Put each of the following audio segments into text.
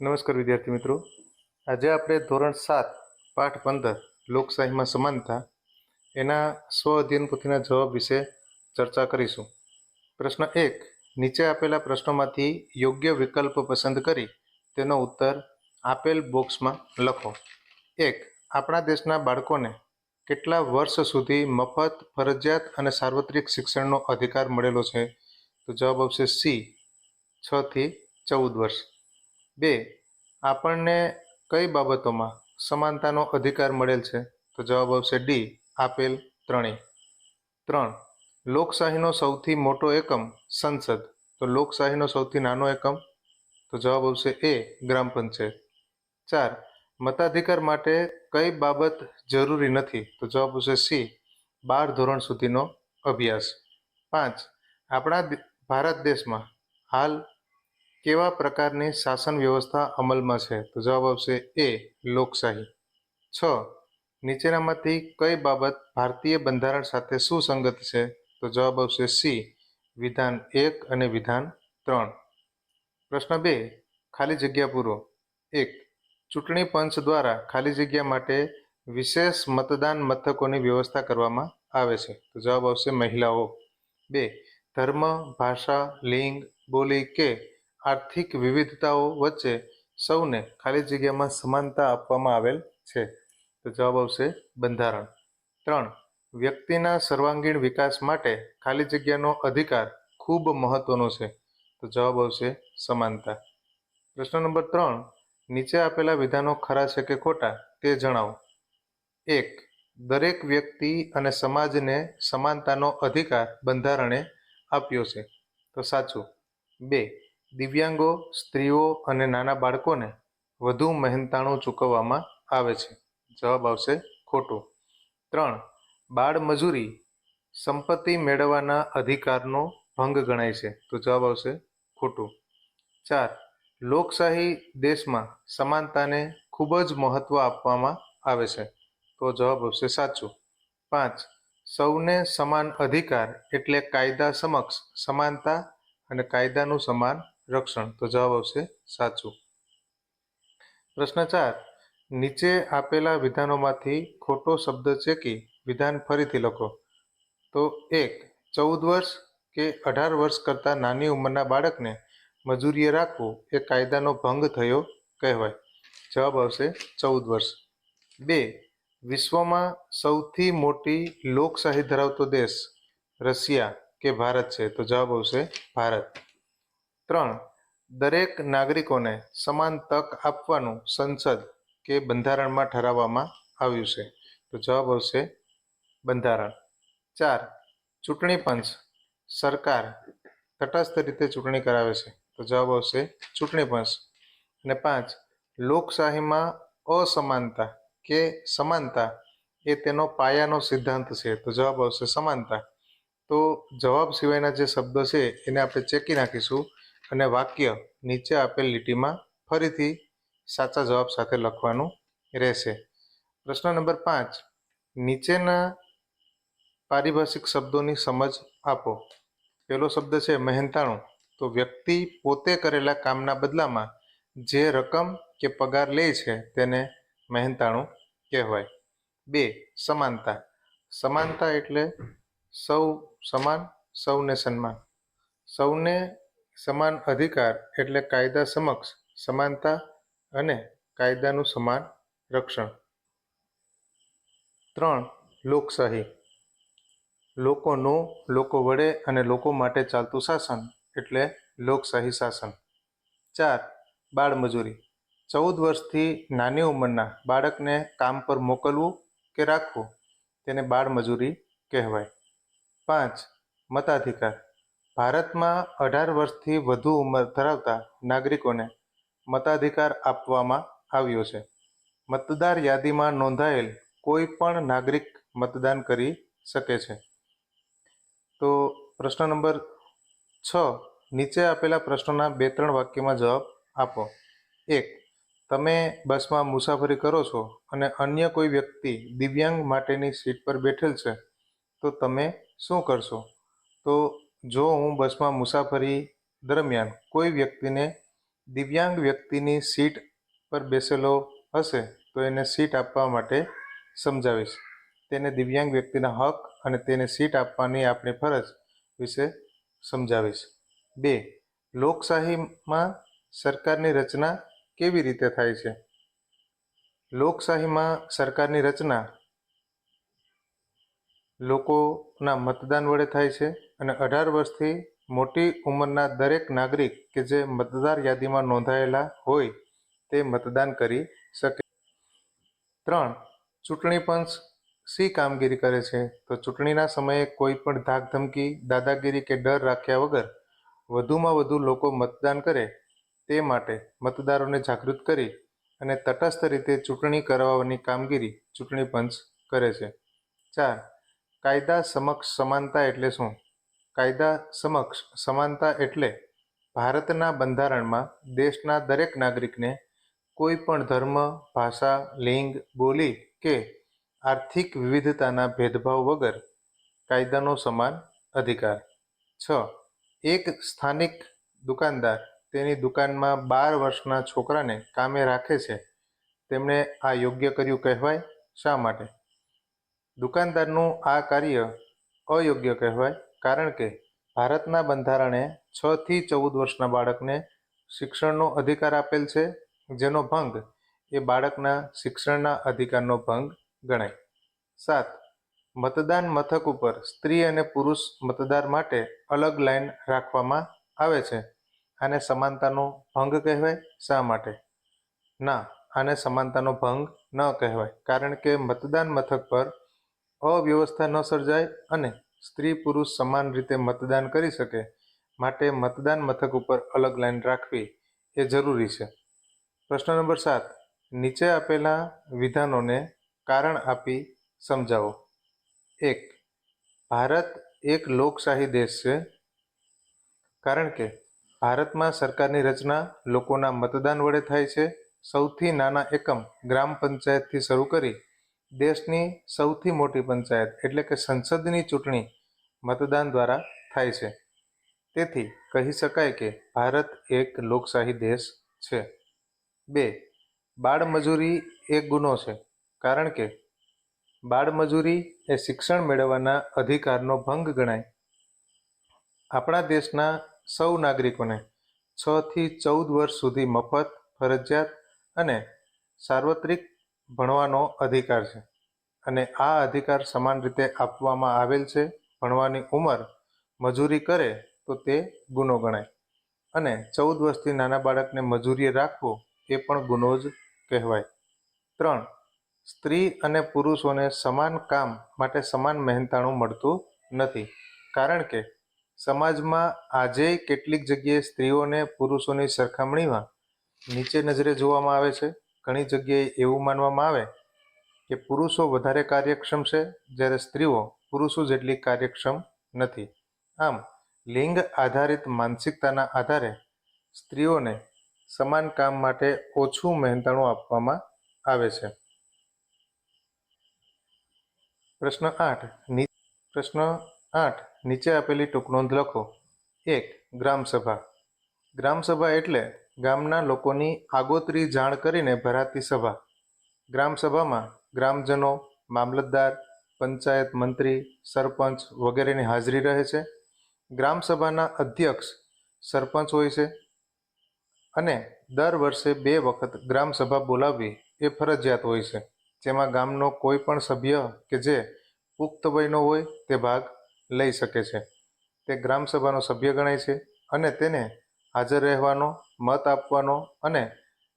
નમસ્કાર વિદ્યાર્થી મિત્રો. આજે આપણે ધોરણ સાત, પાઠ પંદર, લોકશાહીમાં સમાનતા એના સ્વ અધ્યયન પોથીના જવાબ વિશે ચર્ચા કરીશું. પ્રશ્ન એક, નીચે આપેલા પ્રશ્નોમાંથી યોગ્ય વિકલ્પ પસંદ કરી તેનો ઉત્તર આપેલ બોક્સમાં લખો. એક, આપણા દેશના બાળકોને કેટલા વર્ષ સુધી મફત, ફરજિયાત અને સાર્વત્રિક શિક્ષણનો અધિકાર મળેલો છે? તો જવાબ આવશે સી, છ થી ચૌદ વર્ષ. બે, આપણને કઈ બાબતોમાં સમાનતાનો અધિકાર મળેલ છે? તો જવાબ આવશે ડી, આપેલ ત્રણેય. ત્રણ, લોકશાહીનો સૌથી મોટો એકમ સંસદ. તો લોકશાહીનો સૌથી નાનો એકમ? તો જવાબ આવશે એ, ગ્રામ પંચાયત. ચાર, મતાધિકાર માટે કઈ બાબત જરૂરી નથી? તો જવાબ આવશે સી, બાર ધોરણ સુધીનો અભ્યાસ. પાંચ, આપણા ભારત દેશમાં હાલ કેવા પ્રકારની શાસન વ્યવસ્થા અમલમાં છે? તો જવાબ આવશે એ, લોકશાહી. છ, નીચેનામાંથી કઈ બાબત ભારતીય બંધારણ સાથે સુસંગત છે? તો જવાબ આવશે સી, વિધાન એક અને વિધાન ત્રણ. પ્રશ્ન બે, ખાલી જગ્યા પૂરો. એક, ચૂંટણી પંચ દ્વારા ખાલી જગ્યા માટે વિશેષ મતદાન મથકોની વ્યવસ્થા કરવામાં આવે છે. તો જવાબ આવશે મહિલાઓ. બે, ધર્મ, ભાષા, લિંગ, બોલી કે આર્થિક વિવિધતાઓ વચ્ચે સૌને ખાલી જગ્યામાં સમાનતા આપવામાં આવેલ છે. તો જવાબ આવશે બંધારણ. ત્રણ, વ્યક્તિના સર્વાંગીણ વિકાસ માટે ખાલી જગ્યાનો અધિકાર ખૂબ મહત્વનો છે. તો જવાબ આવશે સમાનતા. પ્રશ્ન નંબર ત્રણ, નીચે આપેલા વિધાનો ખરા છે કે ખોટા તે જણાવો. એક, દરેક વ્યક્તિ અને સમાજને સમાનતાનો અધિકાર બંધારણે આપ્યો છે. તો સાચું. બે દિવ્યાંગો, સ્ત્રીઓ અને નાના બાળકોને વધુ મહેનતાણું ચૂકવવામાં આવે છે. જવાબ આવશે ખોટો. ત્રણ, બાળ મજૂરી સંપત્તિ મેળવવાના અધિકારનો ભંગ ગણાય છે. તો જવાબ આવશે ખોટું. ચાર, લોકશાહી દેશમાં સમાનતાને ખૂબ જ મહત્વ આપવામાં આવે છે. તો જવાબ આવશે સાચું. પાંચ, સૌને સમાન અધિકાર એટલે કાયદા સમક્ષ સમાનતા અને કાયદાનું સમાન રક્ષણ. તો જવાબ આવશે સાચું. પ્રશ્ન ચાર. નીચે આપેલા વિધાનોમાંથી ખોટો શબ્દ ચેકી વિધાન ફરીથી લખો? તો એક. ચૌદ વર્ષ કે અઢાર વર્ષ કરતાં નાની ઉંમરના બાળકને મજૂરીએ રાખવું એ કાયદાનો ભંગ થયો કહેવાય. જવાબ આવશે ચૌદ વર્ષ. બે. વિશ્વમાં સૌથી મોટી લોકશાહી ધરાવતો દેશ રશિયા કે ભારત છે? તો જવાબ આવશે ભારત. ત્રણ, દરેક નાગરિકોને સમાન તક આપવાનું સંસદ કે બંધારણમાં ઠરાવવામાં આવ્યું છે? તો જવાબ આવશે બંધારણ. ચાર, ચૂંટણી પંચ, સરકાર તટસ્થ રીતે ચૂંટણી કરાવે છે. તો જવાબ આવશે ચૂંટણી પંચ. અને પાંચ, લોકશાહીમાં અસમાનતા કે સમાનતા એ તેનો પાયાનો સિદ્ધાંત છે. તો જવાબ આવશે સમાનતા. તો જવાબ સિવાયના જે શબ્દો છે એને આપણે ચેકી નાખીશું. અને વાક્ય નીચે આપેલ લીટીમાં ફરીથી સાચા જવાબ સાથે લખવાનું રહેશે. પ્રશ્ન નંબર પાંચ. નીચેના પારિભાષિક શબ્દોની સમજ આપો. પહેલો શબ્દ છે મહેનતાણું. તો વ્યક્તિ પોતે કરેલા કામના બદલામાં જે રકમ કે પગાર લે છે તેને મહેનતાણું કહેવાય. બે. સમાનતા. સમાનતા એટલે સૌ સમાન, સૌને સન્માન. સૌને સમાન અધિકાર એટલે કાયદા સમક્ષ સમાનતા અને કાયદાનું સમાન રક્ષણ. ત્રણ લોકશાહી લોકોનું લોકો વડે અને લોકો માટે ચાલતું શાસન એટલે લોકશાહી શાસન. ચાર બાળમજૂરી ચૌદ વર્ષથી નાની ઉંમરના બાળકને કામ પર મોકલવું કે રાખવું તેને બાળમજૂરી કહેવાય. પાંચ, મતાધિકાર. ભારતમાં અઢાર વર્ષથી વધુ ઉંમર ધરાવતા નાગરિકોને મતાધિકાર આપવામાં આવ્યો છે. મતદાર યાદીમાં નોંધાયેલ કોઈ પણ નાગરિક મતદાન કરી શકે છે. તો પ્રશ્ન નંબર છ, નીચે આપેલા પ્રશ્નોના બે ત્રણ વાક્યમાં જવાબ આપો. એક, તમે બસમાં મુસાફરી કરો છો અને અન્ય કોઈ વ્યક્તિ દિવ્યાંગ માટેની સીટ પર બેઠેલ છે, તો તમે શું કરશો? તો જો હું બસમાં મુસાફરી દરમિયાન કોઈ વ્યક્તિને દિવ્યાંગ વ્યક્તિની સીટ પર બેસેલો હશે, તો એને સીટ આપવા માટે સમજાવીશ. તેને દિવ્યાંગ વ્યક્તિના હક અને તેને સીટ આપવાની આપણી ફરજ વિશે સમજાવીશ. બે, લોકશાહીમાં સરકારની રચના કેવી રીતે થાય છે? લોકશાહીમાં સરકારની રચના લોકોના મતદાન વડે થાય છે. અને અઢાર વર્ષથી મોટી ઉંમરના દરેક નાગરિક કે જે મતદાર યાદીમાં નોંધાયેલા હોય તે મતદાન કરી શકે. ત્રણ, ચૂંટણી પંચ શી કામગીરી કરે છે? તો ચૂંટણીના સમયે કોઈ પણ ધાકધમકી, દાદાગીરી કે ડર રાખ્યા વગર વધુમાં વધુ લોકો મતદાન કરે તે માટે મતદારોને જાગૃત કરી અને તટસ્થ રીતે ચૂંટણી કરાવવાની કામગીરી ચૂંટણી પંચ કરે છે. ચાર, કાયદા સમક્ષ સમાનતા એટલે શું? કાયદા સમક્ષ સમાનતા એટલે ભારતના બંધારણમાં દેશના દરેક નાગરિકને કોઈ પણ ધર્મ, ભાષા, લિંગ, બોલી કે આર્થિક વિવિધતાના ભેદભાવ વગર કાયદાનો સમાન અધિકાર. છ. એક સ્થાનિક દુકાનદાર તેની દુકાનમાં બાર વર્ષના છોકરાને કામે રાખે છે. તેમણે આ યોગ્ય કર્યું કહેવાય શા માટે? દુકાનદારનું આ કાર્ય અયોગ્ય કહેવાય? કારણ કે ભારતના બંધારણે છ થી ચૌદ વર્ષના બાળકને શિક્ષણનો અધિકાર આપેલ છે, જેનો ભંગ એ બાળકના શિક્ષણના અધિકારનો ભંગ ગણાય. સાત, મતદાન મથક ઉપર સ્ત્રી અને પુરુષ મતદાર માટે અલગ લાઈન રાખવામાં આવે છે. આને સમાનતાનો ભંગ કહેવાય. શા માટે? ના, આને સમાનતાનો ભંગ ન કહેવાય. કારણ કે મતદાન મથક પર અવ્યવસ્થા ન સર્જાય અને સ્ત્રી પુરુષ સમાન રીતે મતદાન કરી શકે માટે મતદાન મથક ઉપર અલગ લાઈન રાખવી એ જરૂરી છે. પ્રશ્ન નંબર સાત. નીચે આપેલા વિધાનોને કારણ આપી સમજાવો. એક. ભારત એક લોકશાહી દેશ છે. કારણ કે ભારતમાં સરકારની રચના લોકોના મતદાન વડે થાય છે. સૌથી નાના એકમ ગ્રામ પંચાયતથી શરૂ કરી દેશની સૌથી મોટી પંચાયત એટલે કે સંસદની ચૂંટણી મતદાન દ્વારા થાય છે. તેથી કહી શકાય કે ભારત એક લોકશાહી દેશ છે. બે, બાળમજૂરી એક ગુનો છે, કારણ કે બાળમજૂરી એ શિક્ષણ મેળવવાના અધિકારનો ભંગ ગણાય. આપણા દેશના સૌ નાગરિકોને છ થી ચૌદ વર્ષ સુધી મફત ફરજિયાત અને સાર્વત્રિક ભણવાનો અધિકાર છે. અને આ અધિકાર સમાન રીતે આપવામાં આવેલ છે, ભણવાની ઉંમર મજૂરી કરે તો તે ગુનો ગણાય. અને ચૌદ વર્ષથી નાના બાળકને મજૂરીએ રાખવો એ પણ ગુનો જ કહેવાય. ત્રણ, સ્ત્રી અને પુરુષોને સમાન કામ માટે સમાન મહેનતાણું મળતું નથી. કારણ કે સમાજમાં આજે કેટલીક જગ્યાએ સ્ત્રીઓને પુરુષોની સરખામણીમાં નીચે નજરે જોવામાં આવે છે. ઘણી જગ્યાએ એવું માનવામાં આવે કે પુરુષો વધારે કાર્યક્ષમ છે, જ્યારે સ્ત્રીઓ પુરુષો જેટલી કાર્યક્ષમ નથી. આમ, લિંગ આધારિત માનસિકતાના આધારે સ્ત્રીઓને સમાન કામ માટે ઓછું મહેનતાણું આપવામાં આવે છે. પ્રશ્ન આઠ પ્રશ્ન આઠ, નીચે આપેલી ટૂંક નોંધ લખો. એક, ગ્રામસભા. ગ્રામસભા એટલે ગામના લોકોની આગોતરી જાણ કરીને ભરાતી સભા. ગ્રામસભામાં ગ્રામજનો, મામલતદાર, પંચાયત મંત્રી, સરપંચ વગેરેની હાજરી રહે છે. ગ્રામસભાના અધ્યક્ષ સરપંચ હોય છે અને દર વર્ષે બે વખત ગ્રામસભા બોલાવવી એ ફરજિયાત હોય છે. જેમાં ગામનો કોઈ પણ સભ્ય કે જે પુખ્ત વયનો હોય તે ભાગ લઈ શકે છે. તે ગ્રામસભાનો સભ્ય ગણાય છે અને તેને હાજર રહેવાનો મત આપવાનો અને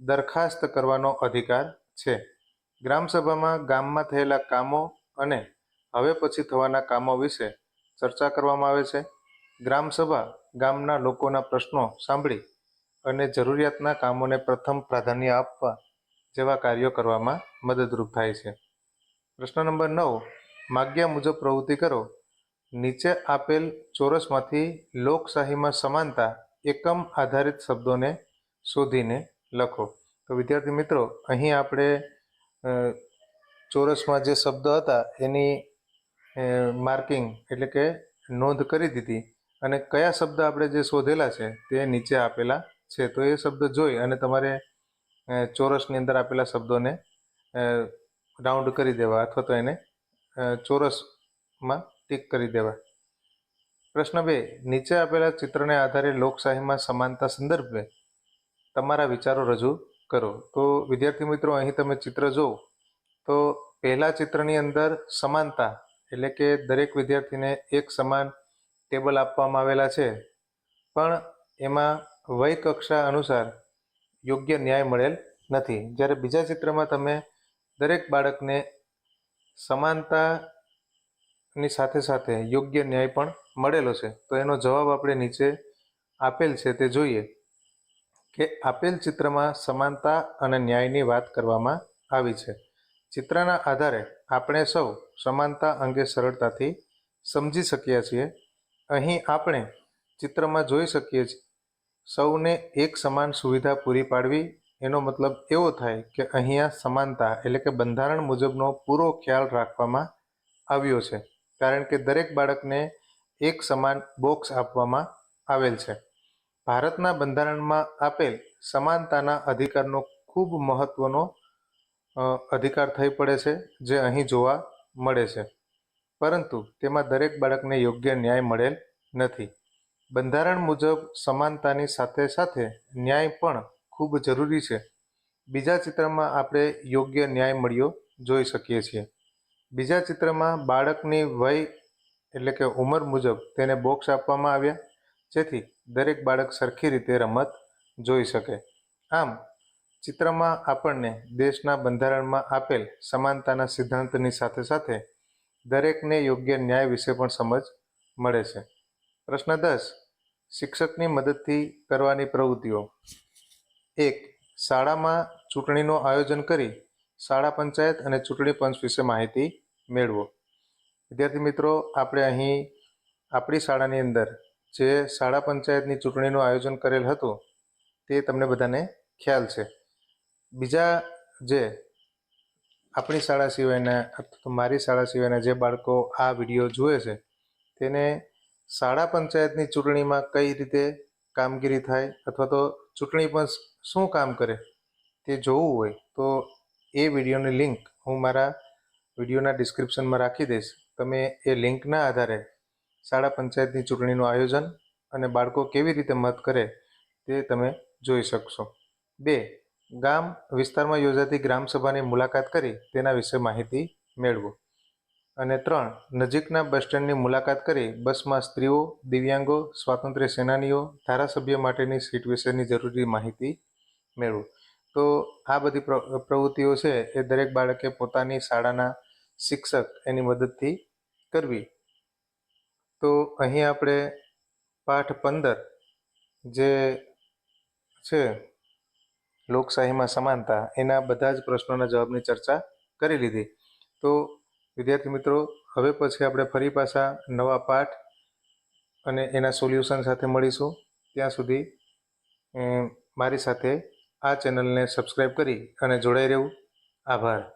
દરખાસ્ત કરવાનો અધિકાર છે. ગ્રામસભામાં ગામમાં થયેલા કામો અને હવે પછી થવાના કામો વિશે ચર્ચા કરવામાં આવે છે. ગ્રામસભા ગામના લોકોના પ્રશ્નો સાંભળી અને જરૂરિયાતના કામોને પ્રથમ પ્રાધાન્ય આપવા જેવા કાર્યો કરવામાં મદદરૂપ થાય છે. પ્રશ્ન નંબર નવ, માગ્યા મુજબ પ્રવૃત્તિ કરો. નીચે આપેલ ચોરસમાંથી લોકશાહીમાં સમાનતા એકમ આધારિત શબ્દોને શોધીને લખો. તો વિદ્યાર્થી મિત્રો, અહીં આપણે ચોરસમાં જે શબ્દ હતા, એની માર્કિંગ એટલે કે નોંધ કરી દીધી અને કયા શબ્દ આપણે જે શોધેલા છે તે નીચે આપેલા છે. તો એ શબ્દ જોઈ અને તમારે ચોરસની અંદર આપેલા શબ્દોને રાઉન્ડ કરી દેવા અથવા તો એને ચોરસમાં ટીક કરી દેવા. પ્રશ્ન બે, નીચે આપેલા ચિત્રને આધારે લોકશાહીમાં સમાનતા સંદર્ભે તમારા વિચારો રજૂ કરો. તો વિદ્યાર્થી મિત્રો, અહીં તમે ચિત્ર જુઓ. તો પહેલા ચિત્રની અંદર સમાનતા, એટલે કે દરેક વિદ્યાર્થીને એક સમાન ટેબલ આપવામાં આવેલા છે. પણ એમાં વય કક્ષા અનુસાર યોગ્ય ન્યાય મળેલ નથી. જ્યારે બીજા ચિત્રમાં તમે દરેક બાળકને સમાનતાની સાથે સાથે યોગ્ય ન્યાય પણ મળેલો છે. તો એનો જવાબ આપણે નીચે આપેલ છે તે જોઈએ કે આપેલ ચિત્રમાં સમાનતા અને ન્યાયની વાત કરવામાં આવી છે. ચિત્રના આધારે આપણે સૌ સમાનતા અંગે સરળતાથી સમજી શકીએ છીએ. અહીં આપણે ચિત્રમાં જોઈ શકીએ છીએ સૌને એક સમાન સુવિધા પૂરી પાડવી એનો મતલબ એવો થાય કે અહીંયા સમાનતા એટલે કે બંધારણ મુજબનો પૂરો ખ્યાલ રાખવામાં આવ્યો છે. કારણ કે દરેક બાળકને એક સમાન બોક્સ આપવામાં આવેલ છે. ભારતના બંધારણમાં આપેલ સમાનતાના અધિકારનો ખૂબ મહત્વનો અધિકાર થઈ પડે છે, જે અહીં જોવા મળે છે. પરંતુ તેમાં દરેક બાળકને યોગ્ય ન્યાય મળેલ નથી. બંધારણ મુજબ સમાનતાની સાથે સાથે ન્યાય પણ ખૂબ જરૂરી છે. બીજા ચિત્રમાં આપણે યોગ્ય ન્યાય મળ્યો જોઈ શકીએ છીએ. બીજા ચિત્રમાં બાળકની વય એટલે કે ઉંમર મુજબ તેને બોક્સ આપવામાં આવ્યા, જેથી દરેક બાળક સરખી રીતે રમત જોઈ શકે. આમ, ચિત્રમાં આપણને દેશના બંધારણમાં આપેલ સમાનતાના સિદ્ધાંતની સાથે સાથે દરેકને યોગ્ય ન્યાય વિશે પણ સમજ મળે છે. પ્રશ્ન દસ, શિક્ષકની મદદથી કરવાની પ્રવૃત્તિઓ. એક, શાળામાં ચૂંટણીનું આયોજન કરી શાળા પંચાયત અને ચૂંટણી પંચ વિશે માહિતી મેળવો. વિદ્યાર્થી મિત્રો, આપણે અહીં આપણી શાળાની અંદર જે શાળા પંચાયતની ચૂંટણીનું આયોજન કરેલ હતું, તે તમને બધાને ખ્યાલ છે. બીજા જે આપણી શાળા સિવાયના, અથવા તો મારી શાળા સિવાયના જે બાળકો આ વીડિયો જુએ છે, તેને શાળા પંચાયતની ચૂંટણીમાં કઈ રીતે કામગીરી થાય, અથવા તો ચૂંટણી પણ શું કામ કરે તે જોવું હોય, તો એ વિડીયોની લિંક હું મારા વિડીયોના ડિસ્ક્રિપ્શનમાં રાખી દઈશ. તમે એ લિંકના આધારે શાળા પંચાયતની ચૂંટણીનું આયોજન અને બાળકો કેવી રીતે મત કરે તે તમે જોઈ શકશો. બે, ગામ વિસ્તારમાં યોજાતી ગ્રામસભાની મુલાકાત કરી તેના વિશે માહિતી મેળવો. અને ત્રણ, નજીકના બસ સ્ટેન્ડની મુલાકાત કરી બસમાં સ્ત્રીઓ, દિવ્યાંગો, સ્વાતંત્ર્ય સેનાનીઓ, ધારાસભ્ય માટેની સીટ વિશેની જરૂરી માહિતી મેળવો. તો આ બધી પ્ર- પ્રવૃત્તિઓ છે એ દરેક બાળકે પોતાની શાળાના શિક્ષક એની મદદથી કરવી. તો અહીં આપણે પાઠ પંદર જે છે લોકશાહીમાં સમાનતા, એના બધા જ પ્રશ્નોના જવાબની ચર્ચા કરી લીધી. તો વિદ્યાર્થી મિત્રો, હવે પછી આપણે ફરી પાછા નવા પાઠ અને એના સોલ્યુશન સાથે મળીશું. ત્યાં સુધી મારી સાથે આ ચેનલને સબસ્ક્રાઈબ કરી અને જોડાઈ રહેવું. આભાર.